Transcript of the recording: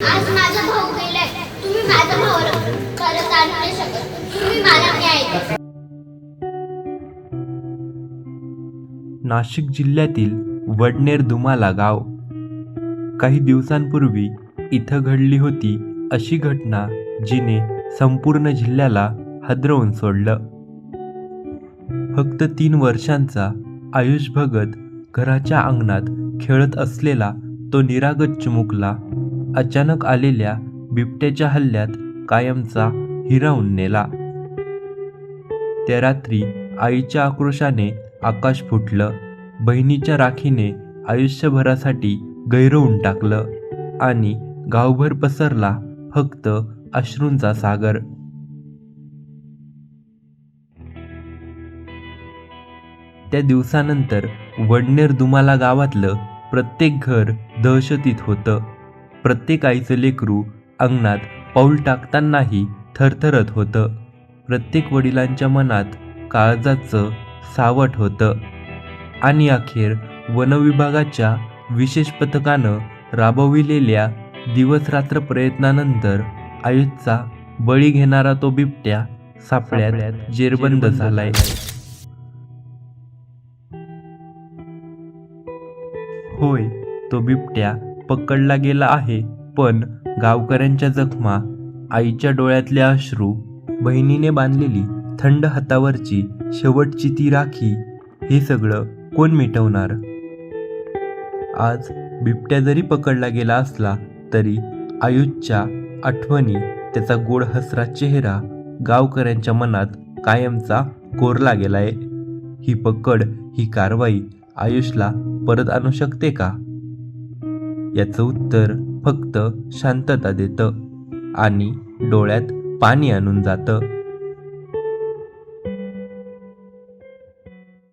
आज माझा भाऊ गेलाय. तुम्ही माझ्या भावाला परत आणू नाही शकत. तुम्ही मला न्याय द्या. नाशिक जिल्ह्यातील वडनेर दुमाला गाव. काही दिवसांपूर्वी इथं घडली होती अशी घटना जिने संपूर्ण जिल्ह्याला हादरवून सोडलं. फक्त तीन वर्षांचा आयुष भगत घराच्या अंगणात खेळत असलेला तो निरागत चिमुकला अचानक आलेल्या बिबट्याच्या हल्ल्यात कायमचा हिरावून नेला त्या रात्री आईच्या आक्रोशाने आकाश फुटलं बहिणीच्या राखीने आयुष्यभरासाठी गैरवून टाकलं आणि गावभर पसरला फक्त अश्रूंचा सागर. त्या दिवसानंतर वडनेर दुमाला गावातलं प्रत्येक घर दहशतीत होतं. प्रत्येक आईचं लेकरू अंगणात पाऊल टाकतानाही थरथरत होतं. प्रत्येक वडिलांच्या मनात काळजाचं सावट होतं. आणि अखेर वनविभागाच्या विशेष पथकानं राबविलेल्या दिवसरात्र प्रयत्नानंतर आयुषचा बळी घेणारा तो बिबट्या सापड्यात जेरबंद झालाय. होय तो बिबट्या पकडला गेला आहे. पण गावकऱ्यांच्या जखमा आईच्या डोळ्यातले अश्रू बहिणीने बांधलेली थंड हातावरची शेवटची ती राखी हे सगळं कोण मिटवणार? आज बिबट्या जरी पकडला गेला असला तरी आयुषच्या आठवणी त्याचा गोड हसरा चेहरा गावकऱ्यांच्या मनात कायमचा कोरला गेलाय ही पकड ही कारवाई आयुषला परत आणू शकते का? याचं उत्तर फक्त शांतता देतं आणि डोळ्यात पाणी आणून जातं.